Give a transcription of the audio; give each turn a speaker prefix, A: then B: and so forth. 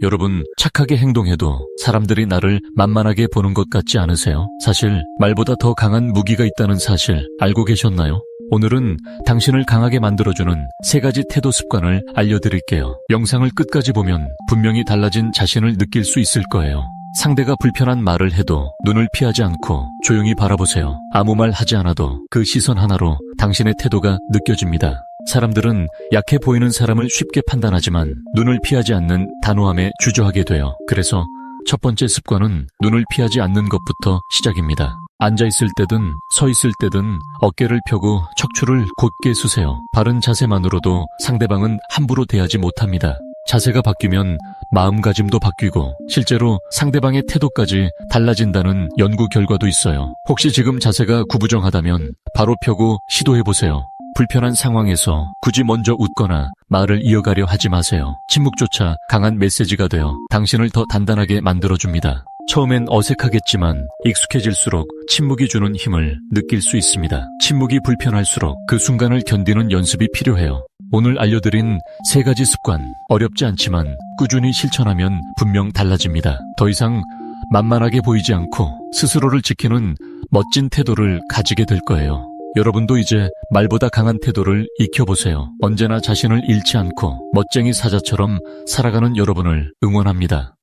A: 여러분, 착하게 행동해도 사람들이 나를 만만하게 보는 것 같지 않으세요? 사실 말보다 더 강한 무기가 있다는 사실 알고 계셨나요? 오늘은 당신을 강하게 만들어주는 세 가지 태도 습관을 알려드릴게요. 영상을 끝까지 보면 분명히 달라진 자신을 느낄 수 있을 거예요. 상대가 불편한 말을 해도 눈을 피하지 않고 조용히 바라보세요. 아무 말 하지 않아도 그 시선 하나로 당신의 태도가 느껴집니다. 사람들은 약해 보이는 사람을 쉽게 판단하지만 눈을 피하지 않는 단호함에 주저하게 돼요. 그래서 첫 번째 습관은 눈을 피하지 않는 것부터 시작입니다. 앉아있을 때든 서 있을 때든 어깨를 펴고 척추를 곧게 수세요. 바른 자세만으로도 상대방은 함부로 대하지 못합니다. 자세가 바뀌면 마음가짐도 바뀌고 실제로 상대방의 태도까지 달라진다는 연구 결과도 있어요. 혹시 지금 자세가 구부정하다면 바로 펴고 시도해보세요. 불편한 상황에서 굳이 먼저 웃거나 말을 이어가려 하지 마세요. 침묵조차 강한 메시지가 되어 당신을 더 단단하게 만들어줍니다. 처음엔 어색하겠지만 익숙해질수록 침묵이 주는 힘을 느낄 수 있습니다. 침묵이 불편할수록 그 순간을 견디는 연습이 필요해요. 오늘 알려드린 세 가지 습관, 어렵지 않지만 꾸준히 실천하면 분명 달라집니다. 더 이상 만만하게 보이지 않고 스스로를 지키는 멋진 태도를 가지게 될 거예요. 여러분도 이제 말보다 강한 태도를 익혀보세요. 언제나 자신을 잃지 않고 멋쟁이 사자처럼 살아가는 여러분을 응원합니다.